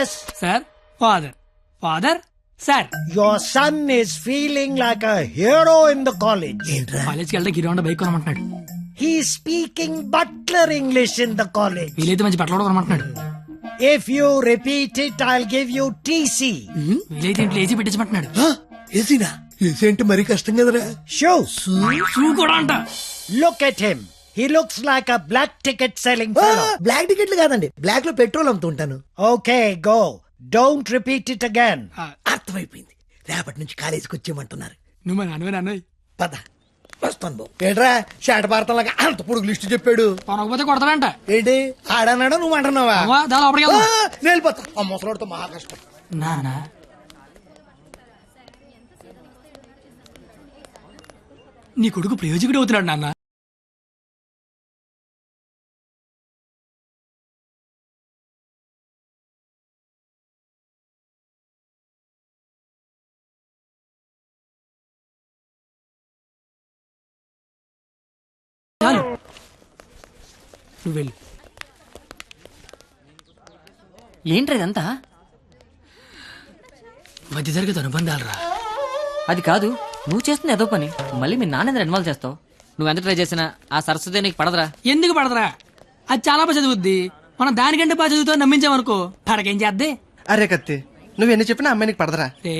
Yes, sir father father sir your son is feeling like a hero in the college. కాలేజ్కి వెళ్తే గిరి ఉండ bike కొనమంటున్నాడు He's speaking butler English in the college. వీలైతే మంచి బట్టలు కొనమంటున్నాడు If you repeat it, I'll give you TC. వీలైతే ఇంట్లో ఏసీ పెట్టించమంటున్నాడు ఏసీనా ఏసీ అంటే మరీ కష్టం కదరా Shoes. షూ కూడా అంట Look at him. He looks like a black ticket selling fellow. Black టికెట్లు కాదండి. బ్లాక్లో పెట్రోల్ అమ్ముతుంటాను. Okay, go. Don't repeat it again. అర్థమైపోయింది. రేపటి నుంచి కాలేజీకి వచ్చేయమంటున్నారు. నువ్వు నాన్నవే నాన్న పద. వస్తాను బాబు. ఏంట్రా? షాట భారతంలాగా అంత పొడుగు లిస్ట్ చెప్పాడు. కొనకపోతే కొడతాడంట ఏంటి? ఆడన్నాడా? నువ్వు అంటున్నావా? వెళ్ళిపోతా. ఆ ముసలోడితో మహా కష్టం. నానా నీ కొడుకు ప్రయోజకుడు అవుతున్నాడు నాన్న. నువ్వు వెళ్ళు. ఏంట్రా ఇదంతా మధ్య తరగతి అనుబంధాలు రా అది కాదు నువ్వు చేస్తున్న ఏదో పని. మళ్ళీ మీ నాన్న ఇన్వాల్వ్ చేస్తావు. నువ్వు ఎంత ట్రై చేసినా ఆ సరస్వతి నీకు పడదురా. ఎందుకు పడదరా? అది చాలా బాగా చదువుద్ది. మనం దానికంటే బాగా చదువుతో నమ్మించామనుకో పడకేం చేద్దే? అరే కత్తి నువ్వు ఎన్ని చెప్పినా అమ్మాయి నీకు పడదరా. రే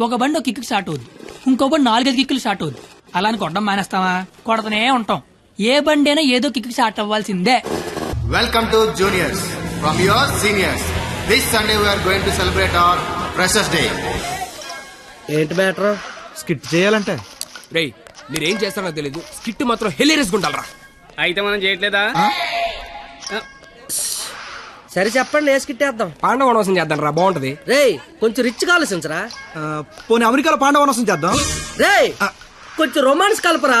ఒక బండి ఒక కిక్కు స్టార్ట్ అవుద్ది. ఇంకో బండి నాలుగైదు కిక్కులు స్టార్ట్ అవుద్ది. అలా అని కొట్టడం మానేస్తావా? కొడతనే ఉంటాం. ఏ బండి అయినా ఏదో కిక్కు స్టార్ట్ అవ్వాల్సిందే Welcome to juniors. From your seniors. This Sunday we are going to celebrate our Freshers Day. ఏంటి మ్యాటర్? స్కిట్ చేయాలంటే? రేయ్ మీరేం చేస్తారో తెలీదు. స్కిట్ మాత్రం హెలేరియస్ గుంటాలరా అయితే మనం చేయట్లేదా? సరే చెప్పండి వేసుకిట్టేద్దాం పాండవ వనవాసం చేద్దాం రా బాగుంటది. రేయ్ కొంచెం రిచ్ ఆలోచించరా? పోనీ అమెరికాలో పాండవ వనవాసం చేద్దాం. రేయ్ కొంచెం రొమాన్స్ కలపరా?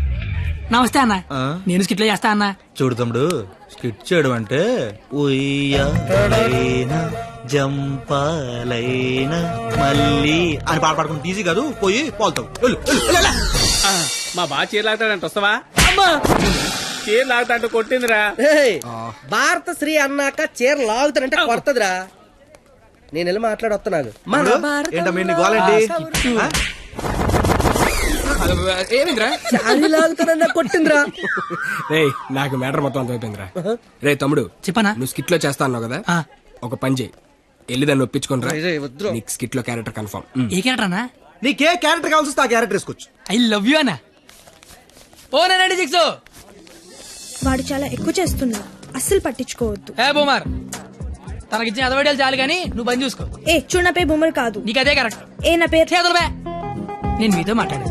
నమస్తే అన్న. నేను స్కిట్లో చేస్తా అన్న. చూడు తమ్ముడు స్కిట్ చేయడం అంటే ఉయ్యాలైన జంపాలైన మళ్ళీ అని పాట పాడుకుంటే ఈజీ కాదు. పోయి పోల్తావు. మా బాగా చీర లాగుతాడంట వస్తావా? చీర లాగుతాంటూ కొట్టిందిరా. భారత శ్రీ అన్నాక చీర లాగుతానంటే కొడతదిరా. నేను వెళ్ళి మాట్లాడొస్తున్నాను మన భారతం ఏమిందిరా? కొట్టిందిరా. రేయ్ నాకు మ్యాటర్ మొత్తం అంత అయిపోయిందిరా. రే తమ్ముడు చెప్పనా? నువ్వు స్కిట్లో చేస్తా అన్నావు కదా? ఆ. ఒక పని చేయి. వెళ్ళి దాన్ని రా. వద్దురా. నీకు స్కిట్లో క్యారెక్టర్ కన్ఫర్మ్ ఏ క్యారెక్టర్ అన్నా? నీకే క్యారెక్టర్ కావాల్సి వస్తే ఆ క్యారెక్టర్ వేసుకోవచ్చు. ఐ లవ్ యూ అన్న. ఓ నైన్టీ సిక్స్ వాడు చాలా ఎక్కువ చేస్తున్నాడు. అస్సలు పట్టించుకోవద్దు. ఏ బొమ్మర్ తనకిచ్చిన అదవడాలు చాలు కానీ నువ్వు బంద్ చూసుకో. ఏ చూడు నా పేరు బొమ్మరు కాదు. నీకు అదే కరెక్ట్. ఏ నా పేరు? నేను మీతో మాట్లాడేది ఆ,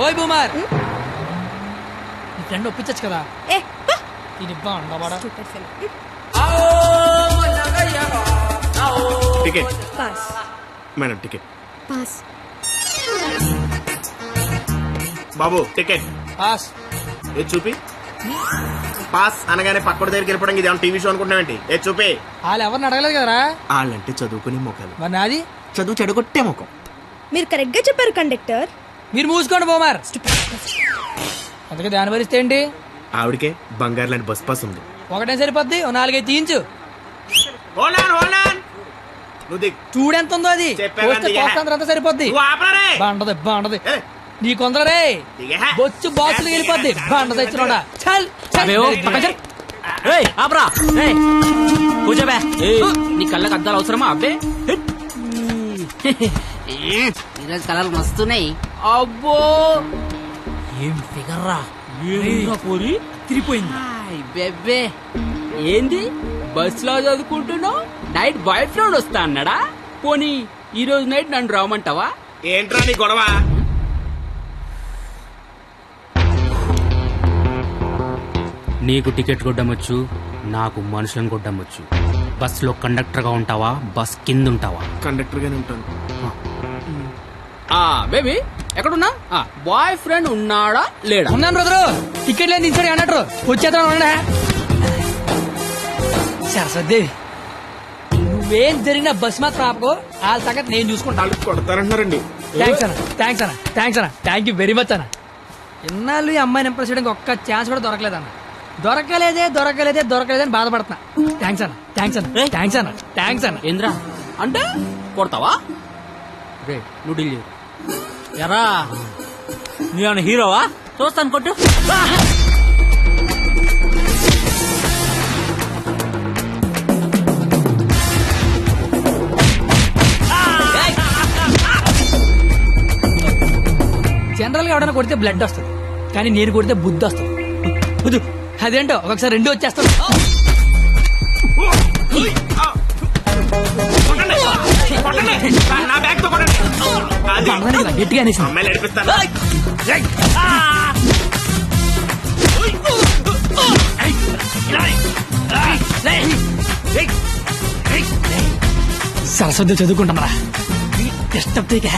ఓయ్ బూమర్. నీ ఫ్రెండ్ ఒప్పించచ్చు కదా? ఏ. ఇది బాగుండవాడా. Ticket. Pass Madam, ticket. Pass బాబు టికెట్. పాస్ ఇది చూపి? పాస్ అనగానే పక్కడి దగ్గరికి వెళ్ళిపోవడం ఇది టీవీ షో అనుకుంటున్నావేంటి ఏ చూపే? వాళ్ళు ఎవరిని అడగలేదు కదరా? వాళ్ళంటే చదువుకునే మొక్కలు మరి నాది? చదువు చెడగొట్టే ముఖం. మీరు కరెక్ట్గా చెప్పారు కండక్టర్ మీరు మూసుకోండి బోమార్. అందుకే దాని భరిస్తే ఏంటి? ఆవిడకే బంగారు లాంటి బస్ పాస్ ఉంది. ఒకటే సరిపోద్ది? ఓ నాలుగైదు తీయించు. చూడెంత ఉందో అది? అంతా సరిపోద్ది. బాగుంటది బాగుంటది నీ కొందరే. బొచ్చు బాక్సులు వెళ్ళిపోద్ది. బాగుంటది చల్ ఆపరా. కూర్చోబే నీ కళ్ళకి అద్దాలు అవసరమా? అబ్బే. ఈరోజు కలర్ మస్తున్నాయి. అబ్బో! ఏం ఫిగర్ రా పోరి? తిరిగిపోయింది. బెబ్బే. ఏంది? బస్లో చదువుకుంటున్నావు? నైట్ బాయ్ ఫ్రెండ్ వస్తా అన్నాడా? పోనీ ఈ రోజు నైట్ నన్ను రావమంటావా ఏంట్రా నీ గొడవ? నీకు టికెట్ కొట్టమొచ్చు నాకు మనుషులను కొట్టమొచ్చు. బస్లో కండక్టర్గా ఉంటావా? బస్ కింద ఉంటావా కండక్టర్ గానే ఉంటాను ఆ బేబీ. ఎక్కడున్నా? బాయ్ ఫ్రెండ్ ఉన్నాడా లేడా? ఉన్నాను బ్రదరు. టికెట్ లేని దించాడు అన్నట్టు. వచ్చేద్దాం అన్నా సరస్వతి నువ్వేం జరిగినా బస్ మాత్రం ఆపకో. వాళ్ళ సంగతి నేను చూసుకుంటా. వాళ్ళు కొడతారంటున్నారండి థ్యాంక్స్ అన్న. థ్యాంక్స్ అన్న. థ్యాంక్స్ అన్న. థ్యాంక్ యూ వెరీ మచ్ అన్న. ఇన్నాళ్ళు ఈ అమ్మాయిని ఇంప్రెస్ చేయడానికి ఒక్క ఛాన్స్ కూడా దొరకలేదన్న. దొరకలేదే దొరకలేదే దొరకలేదే అని బాధపడుతున్నా. థ్యాంక్స్ అన్న. థ్యాంక్స్ అన్న. థ్యాంక్స్ అన్న. థ్యాంక్స్ అన్న. ఏంద్రా? అంటే కొడతావా? రే నువ్వు డీల్ చేయు. ఎరా నువ్వేమన్నా హీరోవా? చూస్తాను కొట్టు. జనరల్గా ఎవడైనా కొడితే బ్లడ్ వస్తుంది కానీ నేను కొడితే బుద్ధి వస్తుంది. అదేంటో ఒకసారి రెండు వచ్చేస్తాను. నా బ్యాగ్తో కొట్టండి. అది. గట్టిగా అనేసింది. అమ్మాయిలు నడిపిస్తాను సరస్వతి చదువుకుంటామరా. డిస్టర్బ్ చేయక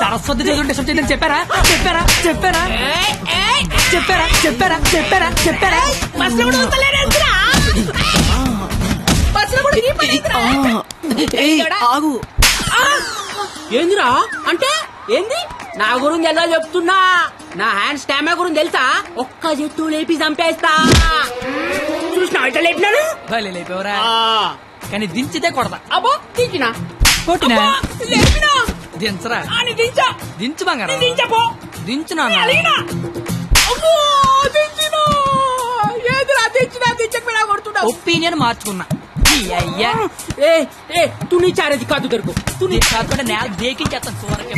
సరస్వతి చదువు డిస్టర్బ్ చేయదని చెప్పారా? చెప్పారా? చెప్పారా? చెప్పారా? చెప్పారా? చెప్పారా? చెప్పారా? ఆగు. ఏందిరా? అంటే ఏంది? నా గురించి ఎలా చెప్తున్నా? నా హ్యాండ్ స్టామా గురించి తెలుసా? ఒక్క చెట్టు లేపి చంపేస్తా. చూసిన ఇట్లా లేపినాను భలే లేపేవరా. కానీ దించితే కొడతా. అబ్బో దించినా. కొట్టినా? లేపినా. దించరా? అని దించా. దించు బంగారం. దించపో దించు నాన్న? అలిగినా. అబ్బో దించినా ఏదిరా దించినా దించకపోయినా కొడుతున్నావు ఒపీనియన్ మార్చుకున్నా ఈ అయ్యా ఏ ఏ తు నీ చారేది కాదు దొరుకు తు నీ కాకుండా నేల దేకించేస్తాను చూడకే